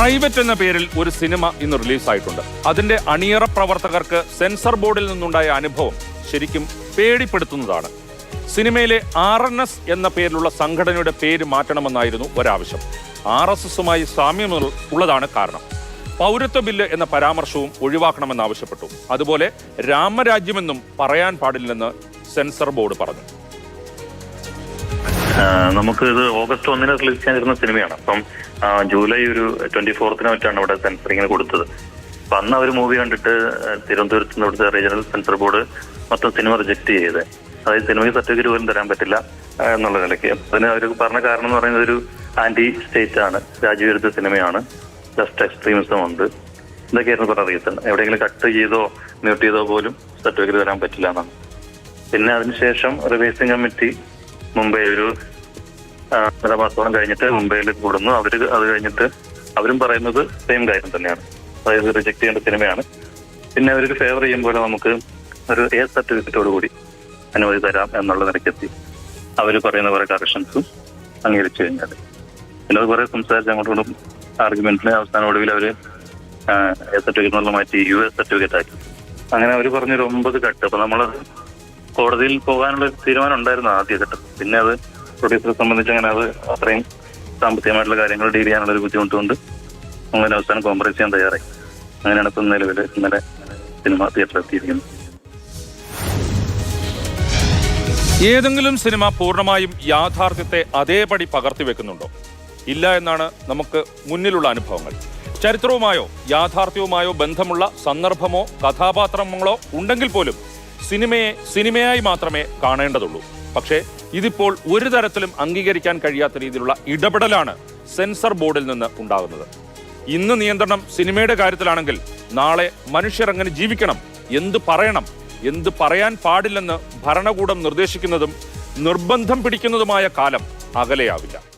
Private എന്ന പേരിൽ ഒരു സിനിമ ഇന്ന് റിലീസായിട്ടുണ്ട്. അതിന്റെ അണിയറ പ്രവർത്തകർക്ക് സെൻസർ ബോർഡിൽ നിന്നുണ്ടായ അനുഭവം ശരിക്കും പേടിപ്പെടുത്തുന്നതാണ്. സിനിമയിലെ ആർ എൻ എസ് എന്ന പേരിലുള്ള സംഘടനയുടെ പേര് മാറ്റണമെന്നായിരുന്നു ഒരാവശ്യം. ആർ എസ് എസുമായി സാമ്യം ഉള്ളതാണ് കാരണം. പൗരത്വ ബില്ല് എന്ന പരാമർശവും ഒഴിവാക്കണമെന്നാവശ്യപ്പെട്ടു അതുപോലെ രാമരാജ്യമെന്നും പറയാൻ പാടില്ലെന്ന് സെൻസർ ബോർഡ് പറഞ്ഞു. നമുക്ക് ഇത് ഓഗസ്റ്റ് ഒന്നിന് റിലീസ് ചെയ്യാനിരുന്ന സിനിമയാണ്. അപ്പം ജൂലൈ ഒരു ട്വന്റി ഫോർത്തിന് മറ്റാണ് ഇവിടെ സെൻസറിങ്ങിന് കൊടുത്തത്. അപ്പൊ അന്ന് അവർ മൂവി കണ്ടിട്ട് തിരുവനന്തപുരത്ത് നിന്ന് ഇവിടുത്തെ റീജിയണൽ സെൻസർ ബോർഡ് മൊത്തം സിനിമ റിജക്ട് ചെയ്ത്. അതായത് സിനിമയ്ക്ക് സർട്ടിഫിക്കറ്റ് പോലും തരാൻ പറ്റില്ല എന്നുള്ള നിലയ്ക്ക്. അതിന് അവർ പറഞ്ഞ കാരണം എന്ന് പറയുന്നത് ഒരു ആന്റി സ്റ്റേറ്റ് ആണ്. രാജ്യവിരുദ്ധ സിനിമയാണ്. ജസ്റ്റ് എക്സ്ട്രീമിസം ഉണ്ട്. ഇതൊക്കെയായിരുന്നു കുറെ റീസൺ. എവിടെയെങ്കിലും കട്ട് ചെയ്തോ മ്യൂട്ട് ചെയ്തോ പോലും സർട്ടിഫിക്കറ്റ് തരാൻ പറ്റില്ല എന്നാണ്. പിന്നെ അതിനുശേഷം റിവേഴ്സിംഗ് കമ്മിറ്റി മുംബൈ ഒരു അര മാസത്തോളം കഴിഞ്ഞിട്ട് മുംബൈയിൽ കൂടുന്നു. അവർ അത് കഴിഞ്ഞിട്ട് അവരും പറയുന്നത് സെയിം കാര്യം തന്നെയാണ്. അതായത് റിജക്ട് ചെയ്യേണ്ട സിനിമയാണ്. പിന്നെ അവരൊരു ഫേവർ ചെയ്യുമ്പോൾ നമുക്ക് ഒരു എ സർട്ടിഫിക്കറ്റോട് കൂടി അനുമതി തരാം എന്നുള്ള നിലയ്ക്കെത്തി. അവർ പറയുന്ന കുറെ കറക്ഷൻസും അംഗീകരിച്ചു കഴിഞ്ഞാൽ പിന്നെ അത് കുറെ സംസാരിച്ച് അങ്ങോട്ടും ആർഗ്യുമെന്റിന് അവസാന ഒടുവിൽ അവർ എ സർട്ടിഫിക്കറ്റ് മാറ്റി യു എസ് സർട്ടിഫിക്കറ്റ് ആക്കി. അങ്ങനെ അവർ പറഞ്ഞൊരു ഒമ്പത് കട്ട് അപ്പൊ നമ്മളത് കോടതിയിൽ പോകാനുള്ള തീരുമാനം ഉണ്ടായിരുന്നു ആദ്യ ഘട്ടം പിന്നെ അത് പ്രൊഡ്യൂസറെ സംബന്ധിച്ച് അങ്ങനെ അത് അത്രയും സാമ്പത്തികമായിട്ടുള്ള കാര്യങ്ങൾ ഡീൽ ചെയ്യാനുള്ള ഒരു ബുദ്ധിമുട്ടുകൊണ്ട് അങ്ങനെ അവസാനം കോംപ്രമൈസ് ചെയ്യാൻ തയ്യാറായി. അങ്ങനെയാണ് ഇപ്പം നിലവിൽ ഇന്നലെ സിനിമ തിയേറ്ററിൽ എത്തിയിരിക്കുന്നത്. ഏതെങ്കിലും സിനിമ പൂർണമായും യാഥാർത്ഥ്യത്തെ അതേപടി പകർത്തി വെക്കുന്നുണ്ടോ? ഇല്ല എന്നാണ് നമുക്ക് മുന്നിലുള്ള അനുഭവങ്ങൾ. ചരിത്രവുമായോ യാഥാർത്ഥ്യവുമായോ ബന്ധമുള്ള സന്ദർഭമോ കഥാപാത്രങ്ങളോ ഉണ്ടെങ്കിൽ പോലും സിനിമയെ സിനിമയായി മാത്രമേ കാണേണ്ടതുള്ളൂ. പക്ഷേ ഇതിപ്പോൾ ഒരു തരത്തിലും അംഗീകരിക്കാൻ കഴിയാത്ത രീതിയിലുള്ള ഇടപെടലാണ് സെൻസർ ബോർഡിൽ നിന്ന് ഉണ്ടാകുന്നത്. ഇന്ന് നിയന്ത്രണം സിനിമയുടെ കാര്യത്തിലാണെങ്കിൽ നാളെ മനുഷ്യർ അങ്ങനെ ജീവിക്കണം. എന്ത് പറയണം? എന്ത് പറയാൻ പാടില്ലെന്ന് ഭരണകൂടം നിർദ്ദേശിക്കുന്നതും നിർബന്ധം പിടിക്കുന്നതുമായ കാലം അകലെയാവില്ല.